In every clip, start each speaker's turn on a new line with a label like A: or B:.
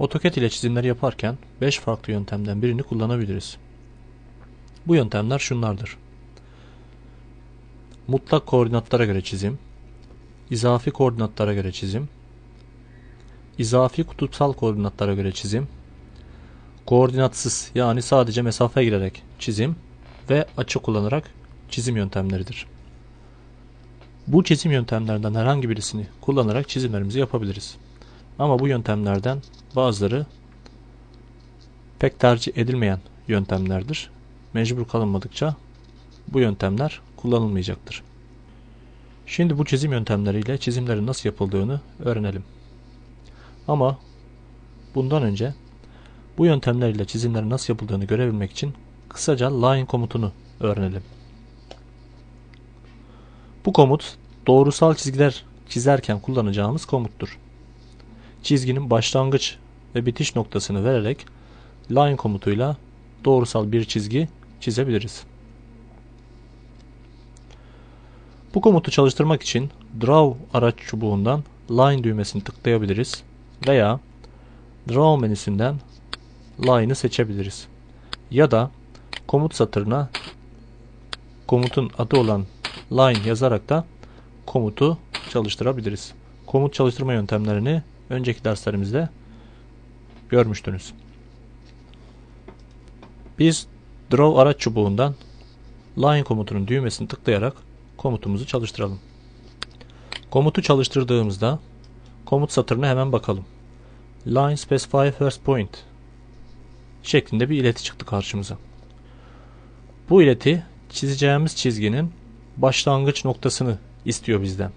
A: AutoCAD ile çizimleri yaparken 5 farklı yöntemden birini kullanabiliriz. Bu yöntemler şunlardır. Mutlak koordinatlara göre çizim, izafi koordinatlara göre çizim, izafi kutupsal koordinatlara göre çizim, koordinatsız yani sadece mesafe girerek çizim ve açı kullanarak çizim yöntemleridir. Bu çizim yöntemlerinden herhangi birisini kullanarak çizimlerimizi yapabiliriz. Ama bu yöntemlerden bazıları pek tercih edilmeyen yöntemlerdir. Mecbur kalınmadıkça bu yöntemler kullanılmayacaktır. Şimdi bu çizim yöntemleriyle çizimlerin nasıl yapıldığını öğrenelim. Ama bundan önce bu yöntemlerle çizimlerin nasıl yapıldığını görebilmek için kısaca line komutunu öğrenelim. Bu komut doğrusal çizgiler çizerken kullanacağımız komuttur. Çizginin başlangıç ve bitiş noktasını vererek line komutuyla doğrusal bir çizgi çizebiliriz. Bu komutu çalıştırmak için Draw araç çubuğundan Line düğmesini tıklayabiliriz veya Draw menüsünden Line'ı seçebiliriz. Ya da komut satırına komutun adı olan Line yazarak da komutu çalıştırabiliriz. Komut çalıştırma yöntemlerini önceki derslerimizde görmüştünüz. Biz Draw araç çubuğundan Line komutunun düğmesini tıklayarak komutumuzu çalıştıralım. Komutu çalıştırdığımızda komut satırına hemen bakalım. Line specify first point şeklinde bir ileti çıktı karşımıza. Bu ileti çizeceğimiz çizginin başlangıç noktasını istiyor bizden.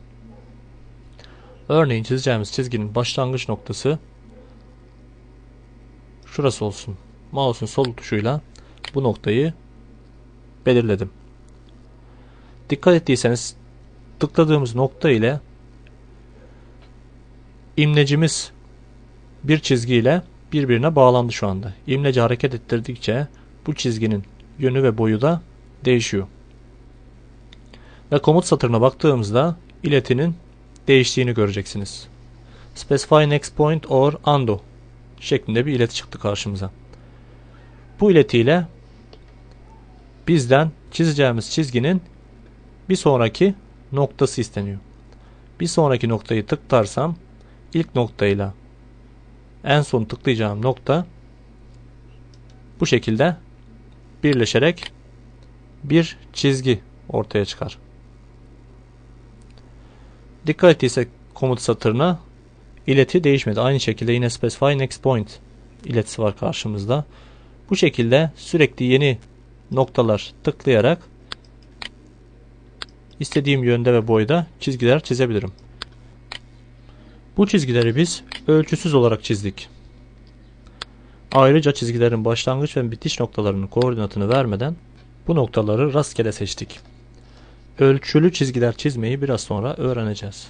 A: Örneğin çizeceğimiz çizginin başlangıç noktası şurası olsun. Mouse'un sol tuşuyla bu noktayı belirledim. Dikkat ettiyseniz tıkladığımız nokta ile imlecimiz bir çizgiyle birbirine bağlandı şu anda. İmleci hareket ettirdikçe bu çizginin yönü ve boyu da değişiyor. Ve komut satırına baktığımızda iletinin değiştiğini göreceksiniz. Specify next point or undo şeklinde bir ileti çıktı karşımıza. Bu iletiyle bizden çizeceğimiz çizginin bir sonraki noktası isteniyor. Bir sonraki noktayı tıklarsam ilk noktayla en son tıklayacağım nokta bu şekilde birleşerek bir çizgi ortaya çıkar. Dikkat ettiysek komut satırına ileti değişmedi. Aynı şekilde yine specify next point iletisi var karşımızda. Bu şekilde sürekli yeni noktalar tıklayarak istediğim yönde ve boyda çizgiler çizebilirim. Bu çizgileri biz ölçüsüz olarak çizdik. Ayrıca çizgilerin başlangıç ve bitiş noktalarının koordinatını vermeden bu noktaları rastgele seçtik. Ölçülü çizgiler çizmeyi biraz sonra öğreneceğiz.